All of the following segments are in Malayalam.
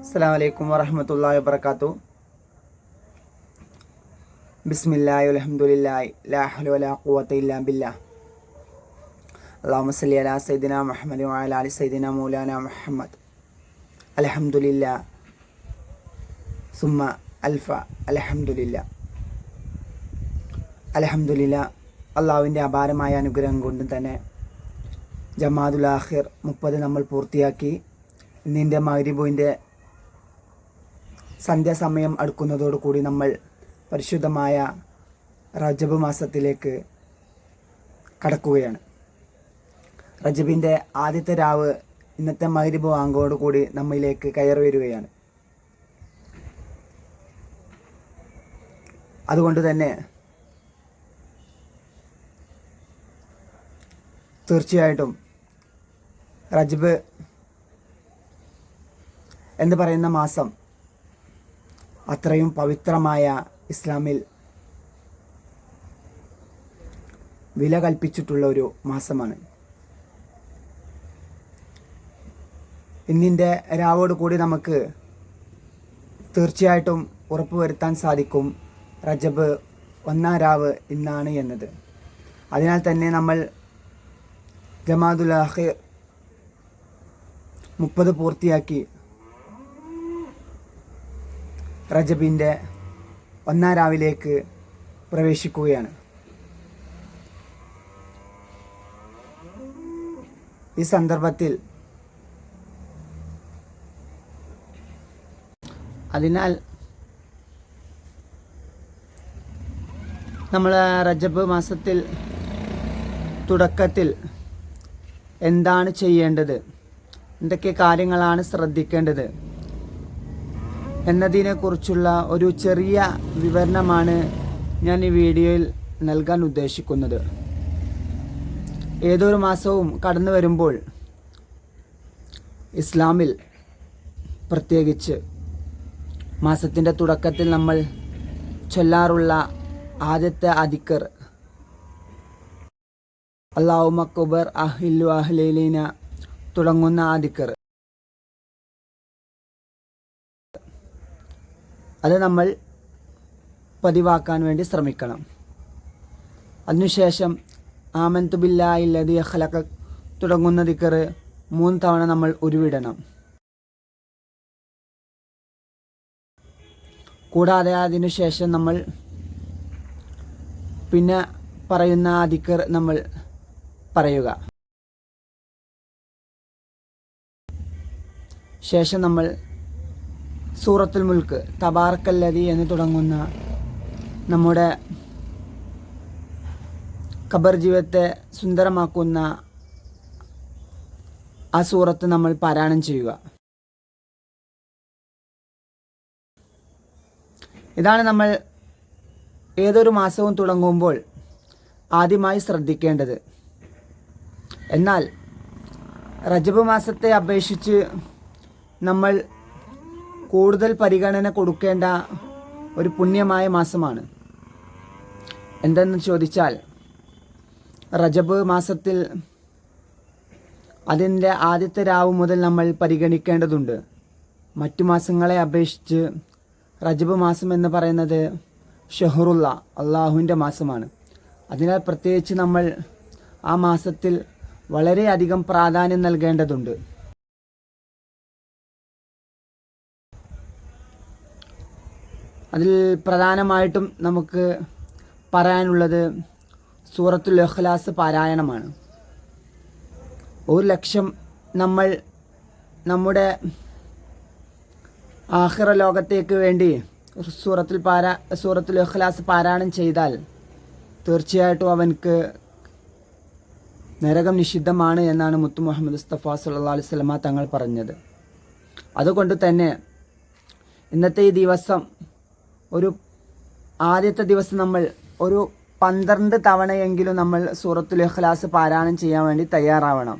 അസ്സാം വലൈക്കും വറഹമത്തല്ലാ വാബർക്കാത്തു ബിസ്മില്ലാഹി അലഹമുല്ലാഹി ലാഹുലു വലാ ഖുവത ഇല്ലാ ബില്ലാ. അള്ളാഹുമ്മ സല്ലി അലാ സൈദിന മുഹമ്മദ് വഅല അലി സൈദിന മൗലാന മുഹമ്മദ്. അലഹമുല്ല സുമ അൽഫ അലഹമുല്ല അലഹമുല്ല അള്ളാഹുവിന്റെ അപാരമായ അനുഗ്രഹം കൊണ്ട് തന്നെ ജമാദുൽ ആഹിർ മുപ്പത് നമ്മൾ പൂർത്തിയാക്കി. ഇന്നിന്റെ മഗ്രിബുവിന്റെ സന്ധ്യാസമയം അടുക്കുന്നതോടുകൂടി നമ്മൾ പരിശുദ്ധമായ റജബ് മാസത്തിലേക്ക് കടക്കുകയാണ്. റജബിന്റെ ആദ്യത്തെ രാവ് ഇന്നത്തെ മഗ്രിബ് വാങ്കോടുകൂടി നമ്മിലേക്ക് കയറി വരികയാണ്. അതുകൊണ്ട് തന്നെ തീർച്ചയായിട്ടും റജബ് എന്ന് പറയുന്ന മാസം അത്രയും പവിത്രമായ ഇസ്ലാമിൽ വില കൽപ്പിച്ചിട്ടുള്ള ഒരു മാസമാണ്. ഇന്നിന്റെ രാവോട് കൂടി നമുക്ക് തീർച്ചയായിട്ടും ഉറപ്പുവരുത്താൻ സാധിക്കും റജബ് ഒന്നാം രാവ് ഇന്നാണ് എന്നത്. അതിനാൽ തന്നെ നമ്മൾ ജമാദുൽ ആഹിർ മുപ്പത് പൂർത്തിയാക്കി റജബിന്റെ ഒന്നാം രാവിലേക്ക് പ്രവേശിക്കുകയാണ്. ഈ സന്ദർഭത്തിൽ അതിനാൽ നമ്മൾ റജബ് മാസത്തിൽ തുടക്കത്തിൽ എന്താണ് ചെയ്യേണ്ടത്? എന്തൊക്കെ കാര്യങ്ങളാണ് ശ്രദ്ധിക്കേണ്ടത്? എന്നതിനെക്കുറിച്ചുള്ള ഒരു ചെറിയ വിവരണമാണ് ഞാൻ ഈ വീഡിയോയിൽ നൽകാൻ ഉദ്ദേശിക്കുന്നത്. ഏതൊരു മാസവും കടന്നു വരുമ്പോൾ ഇസ്ലാമിൽ പ്രത്യേകിച്ച് മാസത്തിന്റെ തുടക്കത്തിൽ നമ്മൾ ചൊല്ലാറുള്ള ആദ്യത്തെ അധിക്കർ അള്ളാഹു മക്കുബർ അഹില്ലു അഹ്ലീന തുടങ്ങുന്ന ആദിക്കർ അത് നമ്മൾ പതിവാക്കാൻ വേണ്ടി ശ്രമിക്കണം. അതിനുശേഷം ആമന്തു ബില്ലായില്ലത് അഖലക തുടങ്ങുന്ന ദിക്കർ മൂന്ന് തവണ നമ്മൾ ഉരുവിടണം. കൂടാതെ അതിനുശേഷം നമ്മൾ പിന്നെ പറയുന്ന ആ ദിക്കർ നമ്മൾ പറയുക. ശേഷം നമ്മൾ സൂറത്തുൽ മുൽക്ക് തബാർക്കല്ലതി എന്ന് തുടങ്ങുന്ന നമ്മുടെ ഖബർ ജീവിതത്തെ സുന്ദരമാക്കുന്ന ആ സൂറത്ത് നമ്മൾ പാരായണം ചെയ്യുക. ഇതാണ് നമ്മൾ ഏതൊരു മാസവും തുടങ്ങുമ്പോൾ ആദ്യമായി ശ്രദ്ധിക്കേണ്ടത്. എന്നാൽ റജബ് മാസത്തെ അപേക്ഷിച്ച് നമ്മൾ കൂടുതൽ പരിഗണന കൊടുക്കേണ്ട ഒരു പുണ്യമായ മാസമാണ്. എന്തെന്ന് ചോദിച്ചാൽ റജബ് മാസത്തിൽ അതിന്റെ ആദ്യത്തെ രാവ് മുതൽ നമ്മൾ പരിഗണിക്കേണ്ടതുണ്ട്. മറ്റു മാസങ്ങളെ അപേക്ഷിച്ച് റജബ് മാസം എന്ന് പറയുന്നത് ഷെഹറുള്ള അള്ളാഹുവിന്റെ മാസമാണ്. അതിനാൽ പ്രത്യേകിച്ച് നമ്മൾ ആ മാസത്തിൽ വളരെയധികം പ്രാധാന്യം നൽകേണ്ടതുണ്ട്. അതിൽ പ്രധാനമായിട്ടും നമുക്ക് പറയാനുള്ളത് സൂറത്തുൽ ഇഖ്ലാസ് പാരായണമാണ്. ഒരു ലക്ഷം നമ്മൾ നമ്മുടെ ആഹ്റ ലോകത്തേക്ക് വേണ്ടി സൂറത്തിൽ പാരാ സൂറത്തുൽ ഇഖ്ലാസ് പാരായണം ചെയ്താൽ തീർച്ചയായിട്ടും അവൻക്ക് നരകം നിഷിദ്ധമാണ് എന്നാണ് മുത്തു മുഹമ്മദ് മുസ്തഫ സല്ലാ അലൈഹി വസല്ലമ തങ്ങൾ പറഞ്ഞത്. അതുകൊണ്ട് തന്നെ ഇന്നത്തെ ഈ ദിവസം ഒരു ആദ്യത്തെ ദിവസം നമ്മൾ ഒരു പന്ത്രണ്ട് തവണയെങ്കിലും നമ്മൾ സൂറത്തുൽ ഇഖ്ലാസ് പാരായണം ചെയ്യാൻ വേണ്ടി തയ്യാറാവണം.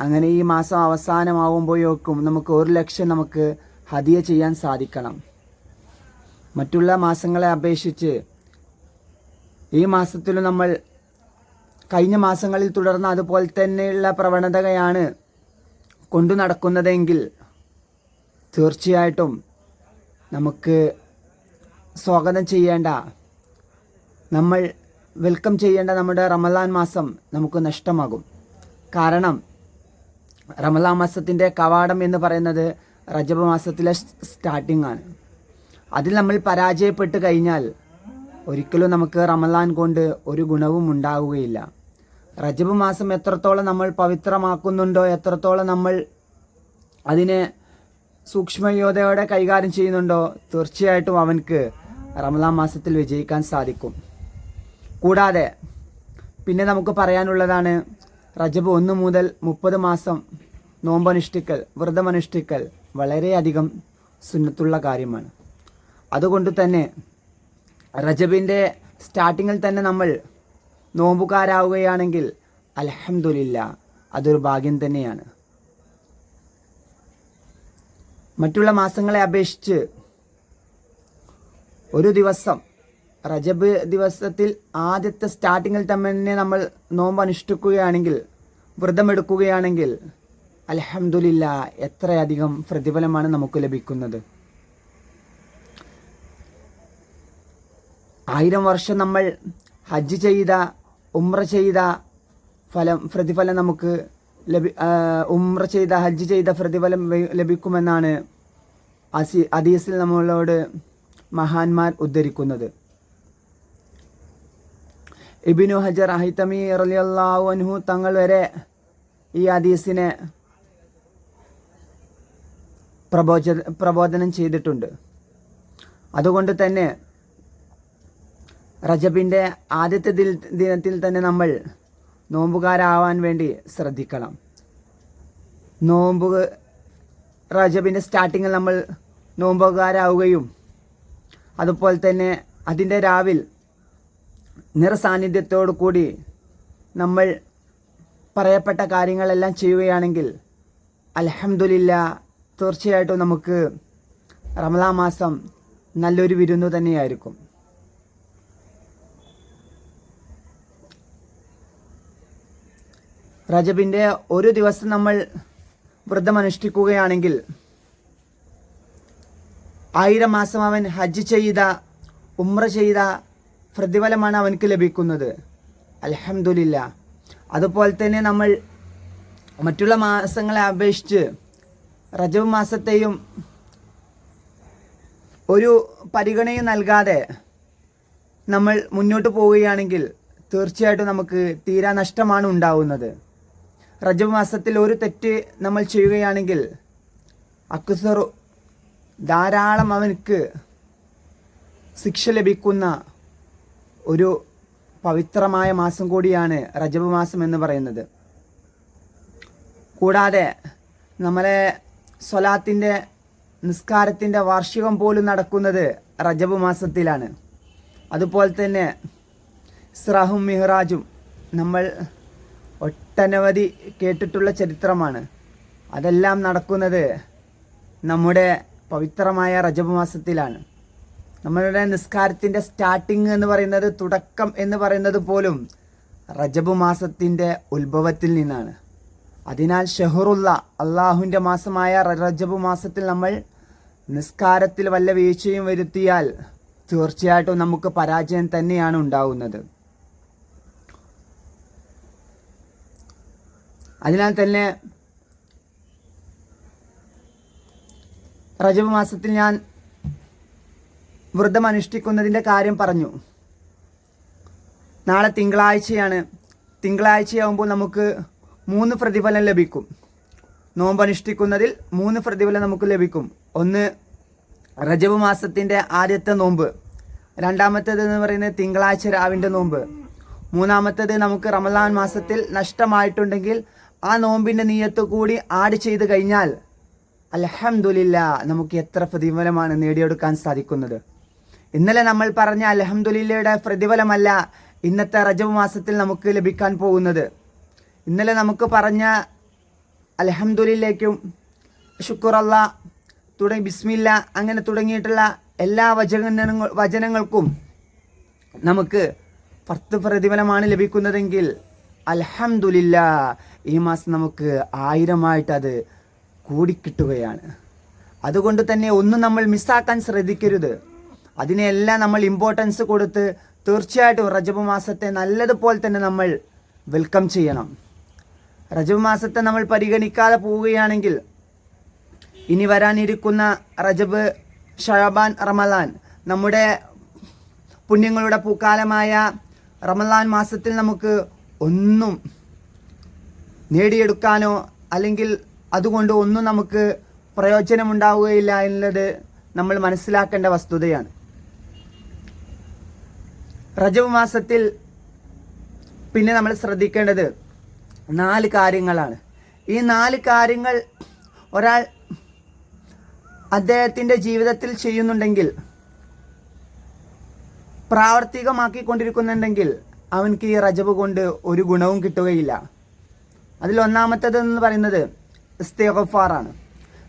അങ്ങനെ ഈ മാസം അവസാനമാകുമ്പോഴേക്കും നമുക്ക് ഒരു ലക്ഷം നമുക്ക് ഹദിയ ചെയ്യാൻ സാധിക്കണം. മറ്റുള്ള മാസങ്ങളെ അപേക്ഷിച്ച് ഈ മാസത്തിൽ നമ്മൾ കഴിഞ്ഞ മാസങ്ങളിൽ തുടർന്ന് അതുപോലെ തന്നെയുള്ള പ്രവണതയാണ് കൊണ്ടു നടക്കുന്നതെങ്കിൽ തീർച്ചയായിട്ടും നമുക്ക് സ്വാഗതം ചെയ്യേണ്ട. നമ്മൾ വെൽക്കം ചെയ്യേണ്ട നമ്മുടെ റമദാൻ മാസം നമുക്ക് നഷ്ടമാകും. കാരണം റമദാൻ മാസത്തിന്റെ കവാടം എന്ന് പറയുന്നത് റജബ് മാസത്തിലെ സ്റ്റാർട്ടിംഗ് ആണ്. അതിൽ നമ്മൾ പരാജയപ്പെട്ട് കഴിഞ്ഞാൽ ഒരിക്കലും നമുക്ക് റമദാൻ കൊണ്ട് ഒരു ഗുണവും ഉണ്ടാവുകയില്ല. റജബ് മാസം എത്രത്തോളം നമ്മൾ പവിത്രമാക്കുന്നുണ്ടോ എത്രത്തോളം നമ്മൾ അതിനെ സൂക്ഷ്മയോധയോടെ കൈകാര്യം ചെയ്യുന്നുണ്ടോ തീർച്ചയായിട്ടും അവൻക്ക് റമദാൻ മാസത്തിൽ വിജയിക്കാൻ സാധിക്കും. കൂടാതെ പിന്നെ നമുക്ക് പറയാനുള്ളതാണ് റജബ് ഒന്ന് മുതൽ മുപ്പത് മാസം നോമ്പനുഷ്ഠിക്കൽ വ്രതമനുഷ്ഠിക്കൽ വളരെയധികം സുന്നത്തുള്ള കാര്യമാണ്. അതുകൊണ്ട് തന്നെ റജബിന്റെ സ്റ്റാർട്ടിങ്ങിൽ തന്നെ നമ്മൾ നോമ്പുകാരാവുകയാണെങ്കിൽ അലഹമുല്ല അതൊരു ഭാഗ്യം തന്നെയാണ്. മറ്റുള്ള മാസങ്ങളെ അപേക്ഷിച്ച് ഒരു ദിവസം റജബ് ദിവസത്തിൽ ആദ്യത്തെ സ്റ്റാർട്ടിങ്ങിൽ തന്നെ നമ്മൾ നോമ്പ് അനുഷ്ഠിക്കുകയാണെങ്കിൽ വ്രതമെടുക്കുകയാണെങ്കിൽ അലഹമുല്ല എത്രയധികം പ്രതിഫലമാണ് നമുക്ക് ലഭിക്കുന്നത്. ആയിരം വർഷം നമ്മൾ ഹജ്ജ് ചെയ്ത ഉമ്ര ചെയ്ത ഫലം പ്രതിഫലം നമുക്ക് ലഭി ഉമ്ര ചെയ്ത ഹജ്ജ് ചെയ്ത പ്രതിഫലം ലഭിക്കുമെന്നാണ് അസി അദീസിൽ നമ്മളോട് മഹാന്മാർ ഉദ്ധരിക്കുന്നത്. ഇബിനു ഹജർ അഹിത്തമി റലിയല്ലാഹു അൻഹു തങ്ങൾ വരെ ഈ ഹദീസിനെ പ്രബോച പ്രബോധനം ചെയ്തിട്ടുണ്ട്. അതുകൊണ്ട് തന്നെ റജബിന്റെ ആദ്യത്തെ ദിനത്തിൽ തന്നെ നമ്മൾ നോമ്പുകാരാവാൻ വേണ്ടി ശ്രദ്ധിക്കണം. നോമ്പ് റജബിന്റെ സ്റ്റാർട്ടിങ്ങിൽ നമ്മൾ നോമ്പുകാരാവുകയും അതുപോലെ തന്നെ അതിന്റെ രാവിൽ നിറസാന്നിധ്യത്തോടു കൂടി നമ്മൾ പറയപ്പെട്ട കാര്യങ്ങളെല്ലാം ചെയ്യുകയാണെങ്കിൽ അലഹമുല്ല തീർച്ചയായിട്ടും നമുക്ക് റമലാ മാസം നല്ലൊരു വിരുന്നു തന്നെയായിരിക്കും. റജബിന്റെ ഒരു ദിവസം നമ്മൾ വ്രതം അനുഷ്ഠിക്കുകയാണെങ്കിൽ ആയിരം മാസം അവൻ ഹജ്ജ് ചെയ്ത ഉമ്ര ചെയ്ത പ്രതിഫലമാണ് അവനക്ക് ലഭിക്കുന്നത്. അലഹമുല്ല അതുപോലെ തന്നെ നമ്മൾ മറ്റുള്ള മാസങ്ങളെ അപേക്ഷിച്ച് റജബ് മാസത്തെയും ഒരു പരിഗണയും നൽകാതെ നമ്മൾ മുന്നോട്ട് പോവുകയാണെങ്കിൽ തീർച്ചയായിട്ടും നമുക്ക് തീരാ നഷ്ടമാണ് ഉണ്ടാവുന്നത്. റജബ് മാസത്തിൽ ഒരു തെറ്റ് നമ്മൾ ചെയ്യുകയാണെങ്കിൽ അക്സറു ധാരാളം അവനക്ക് ശിക്ഷ ലഭിക്കുന്ന ഒരു പവിത്രമായ മാസം കൂടിയാണ് റജബ് മാസം എന്ന് പറയുന്നത്. കൂടാതെ നമ്മളെ സ്വലാത്തിന്റെ നിസ്കാരത്തിന്റെ വാർഷികം പോലും നടക്കുന്നത് റജബ് മാസത്തിലാണ്. അതുപോലെ തന്നെ ഇസ്രാഹും മിഹ്റാജും നമ്മൾ ഒട്ടനവധി കേട്ടിട്ടുള്ള ചരിത്രമാണ്. അതെല്ലാം നടക്കുന്നത് നമ്മുടെ പവിത്രമായ റജബ് മാസത്തിലാണ്. നമ്മളുടെ നിസ്കാരത്തിന്റെ സ്റ്റാർട്ടിങ് എന്ന് പറയുന്നത് തുടക്കം എന്ന് പറയുന്നത് പോലും റജബ് മാസത്തിന്റെ ഉത്ഭവത്തിൽ നിന്നാണ്. അതിനാൽ ഷെഹറുള്ള അള്ളാഹുവിന്റെ മാസമായ റജബ് മാസത്തിൽ നമ്മൾ നിസ്കാരത്തിൽ വല്ല വീഴ്ചയും വരുത്തിയാൽ തീർച്ചയായിട്ടും നമുക്ക് പരാജയം തന്നെയാണ് ഉണ്ടാവുന്നത്. അതിനാൽ തന്നെ റജബ് മാസത്തിൽ ഞാൻ വ്രതം അനുഷ്ഠിക്കുന്നതിന്റെ കാര്യം പറഞ്ഞു. നാളെ തിങ്കളാഴ്ചയാണ്. തിങ്കളാഴ്ചയാകുമ്പോൾ നമുക്ക് മൂന്ന് പ്രതിഫലം ലഭിക്കും. നോമ്പ് അനുഷ്ഠിക്കുന്നതിൽ മൂന്ന് പ്രതിഫലം നമുക്ക് ലഭിക്കും. ഒന്ന് റജബ് മാസത്തിന്റെ ആദ്യത്തെ നോമ്പ്. രണ്ടാമത്തേത് എന്ന് പറയുന്നത് തിങ്കളാഴ്ച രാവിന്റെ നോമ്പ്. മൂന്നാമത്തേത് നമുക്ക് റമലാൻ മാസത്തിൽ നഷ്ടമായിട്ടുണ്ടെങ്കിൽ ആ നോമ്പിന്റെ നീയത്ത് കൂടി ആഡ് ചെയ്ത് കഴിഞ്ഞാൽ അലഹമുല്ല നമുക്ക് എത്ര പ്രതിഫലമാണ് നേടിയെടുക്കാൻ സാധിക്കുന്നത്. ഇന്നലെ നമ്മൾ പറഞ്ഞ അലഹമുല്ലയുടെ പ്രതിഫലമല്ല ഇന്നത്തെ റജബ് മാസത്തിൽ നമുക്ക് ലഭിക്കാൻ പോകുന്നത്. ഇന്നലെ നമുക്ക് പറഞ്ഞ അലഹമുല്ലയ്ക്കും ഷുക്കുറല്ല തുടങ്ങി ബിസ്മില്ല അങ്ങനെ തുടങ്ങിയിട്ടുള്ള എല്ലാ വചന വചനങ്ങൾക്കും നമുക്ക് പത്ത് പ്രതിഫലമാണ് ലഭിക്കുന്നതെങ്കിൽ അലഹമുല്ല ഈ മാസം നമുക്ക് ആയിരമായിട്ടത് കൂടിക്കിട്ടുകയാണ്. അതുകൊണ്ട് തന്നെ ഒന്നും നമ്മൾ മിസ്സാക്കാൻ ശ്രദ്ധിക്കരുത്. അതിനെല്ലാം നമ്മൾ ഇമ്പോർട്ടൻസ് കൊടുത്ത് തീർച്ചയായിട്ടും റജബ് മാസത്തെ നല്ലതുപോലെ തന്നെ നമ്മൾ വെൽക്കം ചെയ്യണം. റജബ് മാസത്തെ നമ്മൾ പരിഗണിക്കാതെ പോവുകയാണെങ്കിൽ ഇനി വരാനിരിക്കുന്ന റജബ് ഷഹബാൻ റമലാൻ നമ്മുടെ പുണ്യങ്ങളുടെ പൂക്കാലമായ റമലാൻ മാസത്തിൽ നമുക്ക് ഒന്നും നേടിയെടുക്കാനോ അല്ലെങ്കിൽ അതുകൊണ്ട് ഒന്നും നമുക്ക് പ്രയോജനമുണ്ടാവുകയില്ല എന്നുള്ളത് നമ്മൾ മനസ്സിലാക്കേണ്ട വസ്തുതയാണ്. റജബ് മാസത്തിൽ പിന്നെ നമ്മൾ ശ്രദ്ധിക്കേണ്ടത് നാല് കാര്യങ്ങളാണ്. ഈ നാല് കാര്യങ്ങൾ ഒരാൾ അദ്ദേഹത്തിന്റെ ജീവിതത്തിൽ ചെയ്യുന്നുണ്ടെങ്കിൽ പ്രാവർത്തികമാക്കിക്കൊണ്ടിരിക്കുന്നുണ്ടെങ്കിൽ അവൻക്ക് ഈ റജബ് കൊണ്ട് ഒരു ഗുണവും കിട്ടുകയില്ല. അതിൽ എന്ന് പറയുന്നത് ഇസ്തിഗഫാറാണ്.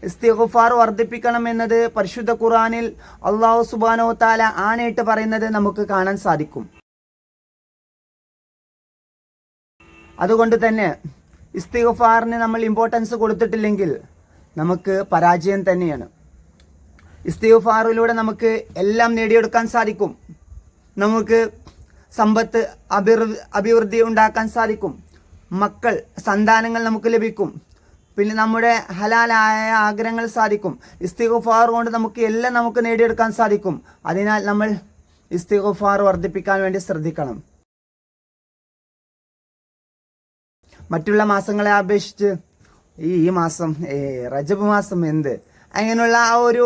ഇസ്തിഗഫാർ വർദ്ധിപ്പിക്കണം എന്നത് പരിശുദ്ധ ഖുറാനിൽ അള്ളാഹു സുബാനോ താല ആനയിട്ട് പറയുന്നത് നമുക്ക് കാണാൻ സാധിക്കും. അതുകൊണ്ട് തന്നെ ഇസ്തിഗഫാറിന് നമ്മൾ ഇമ്പോർട്ടൻസ് കൊടുത്തിട്ടില്ലെങ്കിൽ നമുക്ക് പരാജയം തന്നെയാണ്. ഇസ്തിഗഫാറിലൂടെ നമുക്ക് എല്ലാം നേടിയെടുക്കാൻ സാധിക്കും. നമുക്ക് സമ്പത്ത് അഭിവൃദ്ധി അഭിവൃദ്ധി ഉണ്ടാക്കാൻ സാധിക്കും. മക്കൾ സന്താനങ്ങൾ നമുക്ക് ലഭിക്കും. പിന്നെ നമ്മുടെ ഹലാലായ ആഗ്രഹങ്ങൾ സാധിക്കും. ഇസ്തിഗുഫാർ കൊണ്ട് നമുക്ക് എല്ലാം നമുക്ക് നേടിയെടുക്കാൻ സാധിക്കും. അതിനാൽ നമ്മൾ ഇസ്തിഗുഫാർ വർദ്ധിപ്പിക്കാൻ വേണ്ടി ശ്രദ്ധിക്കണം. മറ്റുള്ള മാസങ്ങളെ അപേക്ഷിച്ച് ഈ ഈ മാസം റജബ് മാസം എന്ത്? അങ്ങനെയുള്ള ആ ഒരു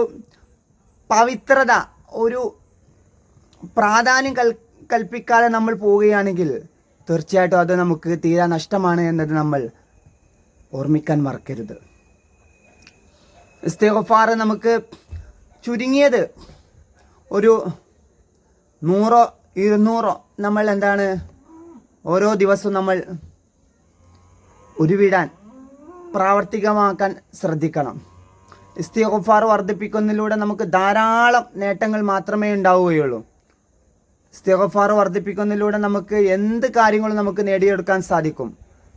പവിത്രത ഒരു പ്രാധാന്യം കൽ കൽപ്പിക്കാതെ നമ്മൾ പോവുകയാണെങ്കിൽ തീർച്ചയായിട്ടും അത് നമുക്ക് തീരാ നഷ്ടമാണ് എന്നത് നമ്മൾ ഓർമ്മിക്കാൻ മറക്കരുത്. ഇസ്തേഗഫാർ നമുക്ക് ചുരുങ്ങിയത് ഒരു നൂറോ ഇരുന്നൂറോ നമ്മൾ എന്താണ് ഓരോ ദിവസവും നമ്മൾ ഉരുവിടാൻ പ്രാവർത്തികമാക്കാൻ ശ്രദ്ധിക്കണം. ഇസ്തിഗഫാർ വർദ്ധിപ്പിക്കുന്നതിലൂടെ നമുക്ക് ധാരാളം നേട്ടങ്ങൾ മാത്രമേ ഉണ്ടാവുകയുള്ളൂ. ഇസ്തിഗഫാർ വർദ്ധിപ്പിക്കുന്നതിലൂടെ നമുക്ക് എന്ത് കാര്യങ്ങളും നമുക്ക് നേടിയെടുക്കാൻ സാധിക്കും?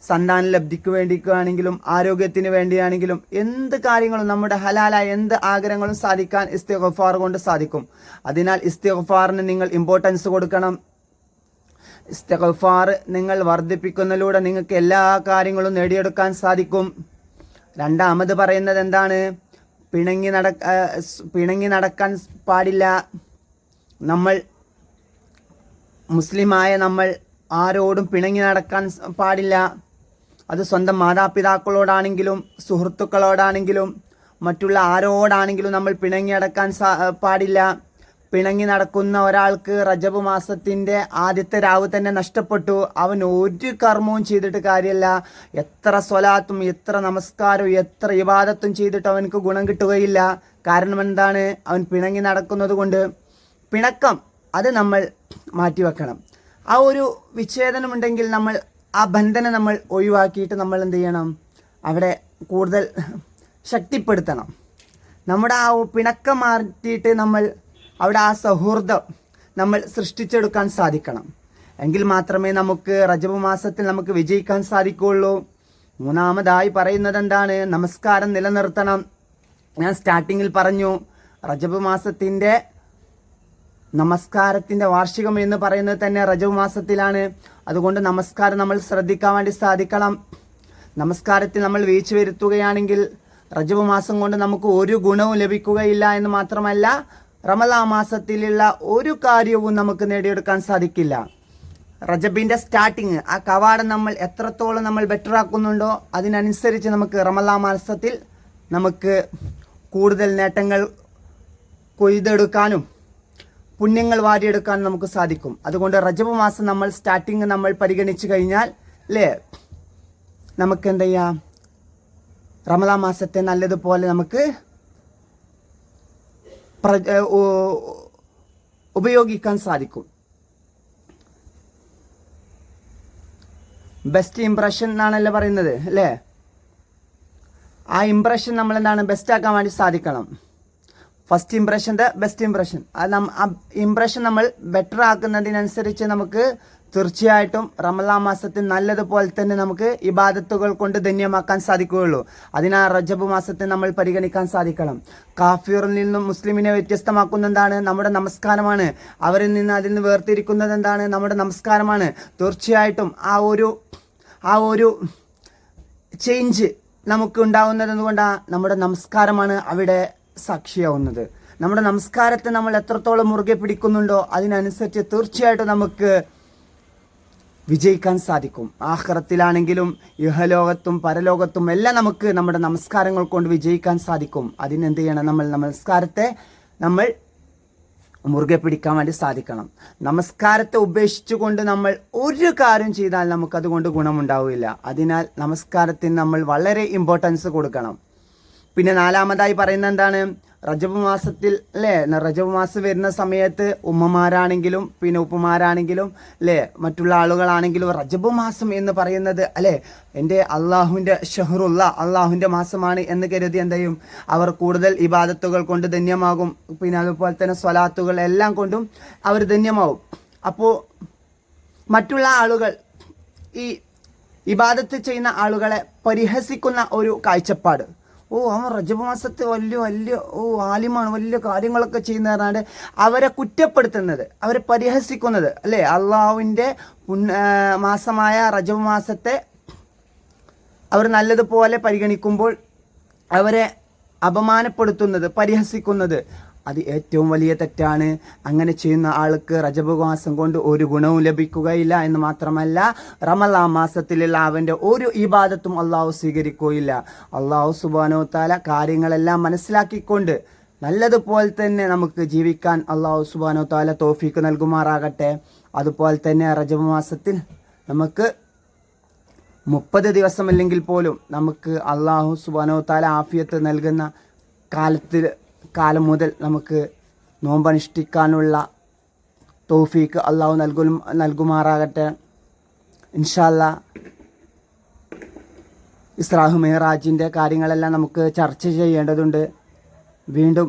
സന്താന ലബ്ധിക്ക് വേണ്ടിയാണെങ്കിലും ആരോഗ്യത്തിന് വേണ്ടിയാണെങ്കിലും എന്ത് കാര്യങ്ങളും നമ്മുടെ ഹലാലായ എന്ത് ആഗ്രഹങ്ങളും സാധിക്കാൻ ഇസ്തിഗഫാർ കൊണ്ട് സാധിക്കും. അതിനാൽ ഇസ്തിഗഫാറിന് നിങ്ങൾ ഇമ്പോർട്ടൻസ് കൊടുക്കണം. ഇസ്തഗഫാർ നിങ്ങൾ വർദ്ധിപ്പിക്കുന്നതിലൂടെ നിങ്ങൾക്ക് എല്ലാ കാര്യങ്ങളും നേടിയെടുക്കാൻ സാധിക്കും. രണ്ടാമത് പറയുന്നത് എന്താണ്? പിണങ്ങി നട പിണങ്ങി നടക്കാൻ പാടില്ല. നമ്മൾ മുസ്ലിമായ നമ്മൾ ആരോടും പിണങ്ങി നടക്കാൻ പാടില്ല. അത് സ്വന്തം മാതാപിതാക്കളോടാണെങ്കിലും സുഹൃത്തുക്കളോടാണെങ്കിലും മറ്റുള്ള ആരോടാണെങ്കിലും നമ്മൾ പിണങ്ങി അടക്കാൻ പാടില്ല. പിണങ്ങി നടക്കുന്ന ഒരാൾക്ക് റജബ് മാസത്തിന്റെ ആദ്യത്തെ രാവ് തന്നെ നഷ്ടപ്പെട്ടു. അവൻ ഒരു കർമ്മവും ചെയ്തിട്ട് കാര്യമല്ല എത്ര സ്വലാത്തും എത്ര നമസ്കാരവും എത്ര ഇബാദത്തും ചെയ്തിട്ട് അവനക്ക് ഗുണം കിട്ടുകയില്ല. കാരണം എന്താണ്? അവൻ പിണങ്ങി നടക്കുന്നത് കൊണ്ട്. പിണക്കം അത് നമ്മൾ മാറ്റിവെക്കണം. ആ ഒരു വിച്ഛേദനമുണ്ടെങ്കിൽ നമ്മൾ ആ ബന്ധനം നമ്മൾ ഒഴിവാക്കിയിട്ട് നമ്മൾ എന്ത് ചെയ്യണം? അവിടെ കൂടുതൽ ശക്തിപ്പെടുത്തണം. നമ്മുടെ ആ പിണക്കം മാറ്റിയിട്ട് നമ്മൾ അവിടെ ആ സൗഹൃദം നമ്മൾ സൃഷ്ടിച്ചെടുക്കാൻ സാധിക്കണം. എങ്കിൽ മാത്രമേ നമുക്ക് റജബ് മാസത്തിൽ നമുക്ക് വിജയിക്കാൻ സാധിക്കുകയുള്ളൂ. മൂന്നാമതായി പറയുന്നത് എന്താണ്? നമസ്കാരം നിലനിർത്തണം. ഞാൻ സ്റ്റാർട്ടിങ്ങിൽ പറഞ്ഞു റജബ് മാസത്തിന്റെ നമസ്കാരത്തിന്റെ വാർഷികം എന്ന് പറയുന്നത് തന്നെ റജബ് മാസത്തിലാണ്. അതുകൊണ്ട് നമസ്കാരം നമ്മൾ ശ്രദ്ധിക്കാൻ വേണ്ടി സാധിക്കണം. നമസ്കാരത്തിൽ നമ്മൾ വീഴ്ച വരുത്തുകയാണെങ്കിൽ റജബ് മാസം കൊണ്ട് നമുക്ക് ഒരു ഗുണവും ലഭിക്കുകയില്ല എന്ന് മാത്രമല്ല റമലാ മാസത്തിലുള്ള ഒരു കാര്യവും നമുക്ക് നേടിയെടുക്കാൻ സാധിക്കില്ല. റജബിന്റെ സ്റ്റാർട്ടിങ് ആ കവാടം നമ്മൾ എത്രത്തോളം നമ്മൾ ബെറ്റർ ആക്കുന്നുണ്ടോ അതിനനുസരിച്ച് നമുക്ക് റമലാ മാസത്തിൽ നമുക്ക് കൂടുതൽ നേട്ടങ്ങൾ കൊയ്തെടുക്കാനും പുണ്യങ്ങൾ വാരിയെടുക്കാൻ നമുക്ക് സാധിക്കും. അതുകൊണ്ട് റജബ് മാസം നമ്മൾ സ്റ്റാർട്ടിങ് നമ്മൾ പരിഗണിച്ചു കഴിഞ്ഞാൽ അല്ലേ നമുക്ക് എന്ത് ചെയ്യാം റമദാ മാസത്തെ നല്ലതുപോലെ നമുക്ക് ഉപയോഗിക്കാൻ സാധിക്കും. ബെസ്റ്റ് ഇംപ്രഷൻ എന്നാണല്ലോ പറയുന്നത് അല്ലേ ആ ഇംപ്രഷൻ നമ്മൾ എന്താണ് ബെസ്റ്റ് ആക്കാൻ വേണ്ടി സാധിക്കണം. First impression the best impression impression നമ്മൾ ബെറ്റർ ആക്കുന്നതിനനുസരിച്ച് നമുക്ക് തീർച്ചയായിട്ടും റമലാ മാസത്തിൽ നല്ലതുപോലെ തന്നെ നമുക്ക് ഇബാദത്തുകൾ കൊണ്ട് ധന്യമാക്കാൻ സാധിക്കുകയുള്ളൂ. അതിനാൽ റജബ് മാസത്തെ നമ്മൾ പരിഗണിക്കാൻ സാധിക്കണം. കാഫിറിൽ നിന്നും മുസ്ലിമിനെ വ്യത്യസ്തമാക്കുന്ന എന്താണ് നമ്മുടെ നമസ്കാരമാണ്. അവരിൽ നിന്ന് അതിൽ നിന്ന് വേർതിരിക്കുന്നത് എന്താണ് നമ്മുടെ നമസ്കാരമാണ്. തീർച്ചയായിട്ടും ആ ഒരു ആ ഒരു ചേഞ്ച് നമുക്ക് ഉണ്ടാവുന്നത് എന്തുകൊണ്ടാണ് നമ്മുടെ നമസ്കാരമാണ് അവിടെ സാക്ഷിയാവുന്നത്. നമ്മുടെ നമസ്കാരത്തെ നമ്മൾ എത്രത്തോളം മുറുകെ പിടിക്കുന്നുണ്ടോ അതിനനുസരിച്ച് തീർച്ചയായിട്ടും നമുക്ക് വിജയിക്കാൻ സാധിക്കും. ആഹ്റത്തിലാണെങ്കിലും ഇഹലോകത്തും പരലോകത്തും എല്ലാം നമുക്ക് നമ്മുടെ നമസ്കാരങ്ങൾ കൊണ്ട് വിജയിക്കാൻ സാധിക്കും. അതിനെന്ത് ചെയ്യണം? നമ്മൾ നമസ്കാരത്തെ നമ്മൾ മുറുകെ പിടിക്കാൻ വേണ്ടി സാധിക്കണം. നമസ്കാരത്തെ ഉപേക്ഷിച്ചുകൊണ്ട് നമ്മൾ ഒരു കാര്യം ചെയ്താൽ നമുക്കതുകൊണ്ട് ഗുണമുണ്ടാവില്ല. അതിനാൽ നമസ്കാരത്തിന് നമ്മൾ വളരെ ഇമ്പോർട്ടൻസ് കൊടുക്കണം. പിന്നെ നാലാമതായി പറയുന്നത് എന്താണ്? റജബ് മാസത്തിൽ അല്ലേ? റജബ് മാസം വരുന്ന സമയത്ത് ഉമ്മമാരാണെങ്കിലും പിന്നെ ഉപ്പമാരാണെങ്കിലും അല്ലേ? മറ്റുള്ള ആളുകളാണെങ്കിലും റജബ് മാസം എന്ന് പറയുന്നത് അല്ലേ? എന്റെ അള്ളാഹുവിന്റെ ഷഹറുള്ള അള്ളാഹുവിന്റെ മാസമാണ് എന്ന് കരുതി എന്ത് ചെയ്യും? അവർ കൂടുതൽ ഇബാദത്തുകൾ കൊണ്ട് ധന്യമാകും. പിന്നെ അതുപോലെ തന്നെ സ്വലാത്തുകൾ എല്ലാം കൊണ്ടും അവർ ധന്യമാവും. അപ്പോൾ മറ്റുള്ള ആളുകൾ ഈ ഇബാദത്ത് ചെയ്യുന്ന ആളുകളെ പരിഹസിക്കുന്ന ഒരു കാഴ്ചപ്പാട്. ഓ അവൻ റജബ് വലിയ വലിയ ഓ ആലിമാണ് വലിയ കാര്യങ്ങളൊക്കെ ചെയ്യുന്നതാണ് അവരെ കുറ്റപ്പെടുത്തുന്നത് അവരെ പരിഹസിക്കുന്നത് അല്ലേ? അള്ളാഹുവിന്റെ മാസമായ റജബ് മാസത്തെ അവർ നല്ലതുപോലെ പരിഗണിക്കുമ്പോൾ അവരെ അപമാനപ്പെടുത്തുന്നത് പരിഹസിക്കുന്നത് അത് ഏറ്റവും വലിയ തെറ്റാണ്. അങ്ങനെ ചെയ്യുന്ന ആൾക്ക് റജബ് മാസം കൊണ്ട് ഒരു ഗുണവും ലഭിക്കുകയില്ല എന്ന് മാത്രമല്ല റമലാ മാസത്തിലുള്ള അവന്റെ ഒരു ഇബാദത്തും അള്ളാഹു സ്വീകരിക്കുകയില്ല. അള്ളാഹു സുബാനോ താല കാര്യങ്ങളെല്ലാം മനസ്സിലാക്കിക്കൊണ്ട് നല്ലതുപോലെ തന്നെ നമുക്ക് ജീവിക്കാൻ അള്ളാഹു സുബാനോ താല തോഫീക്ക് നൽകുമാറാകട്ടെ. അതുപോലെ തന്നെ റജബ് മാസത്തിൽ നമുക്ക് മുപ്പത് ദിവസമല്ലെങ്കിൽ പോലും നമുക്ക് അള്ളാഹു സുബാനോ താല ആഫിയത്ത് നൽകുന്ന കാലത്തിൽ കാലം മുതൽ നമുക്ക് നോമ്പനുഷ്ഠിക്കാനുള്ള തോഫീക്ക് അള്ളാഹു നൽകും നൽകുമാറാകട്ടെ. ഇൻഷല്ല ഇസ്രാഹു മെഹറാജിന്റെ കാര്യങ്ങളെല്ലാം നമുക്ക് ചർച്ച ചെയ്യേണ്ടതുണ്ട്. വീണ്ടും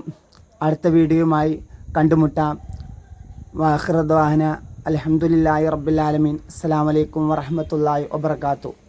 അടുത്ത വീഡിയോയുമായി കണ്ടുമുട്ടാം. വാഹ്റദ്വാഹന അലഹമുല്ലായി റബ്ബുലാലമീൻ അസ്സാം വലൈക്കും വറഹമത്തല്ലാഹി വബർക്കാത്തു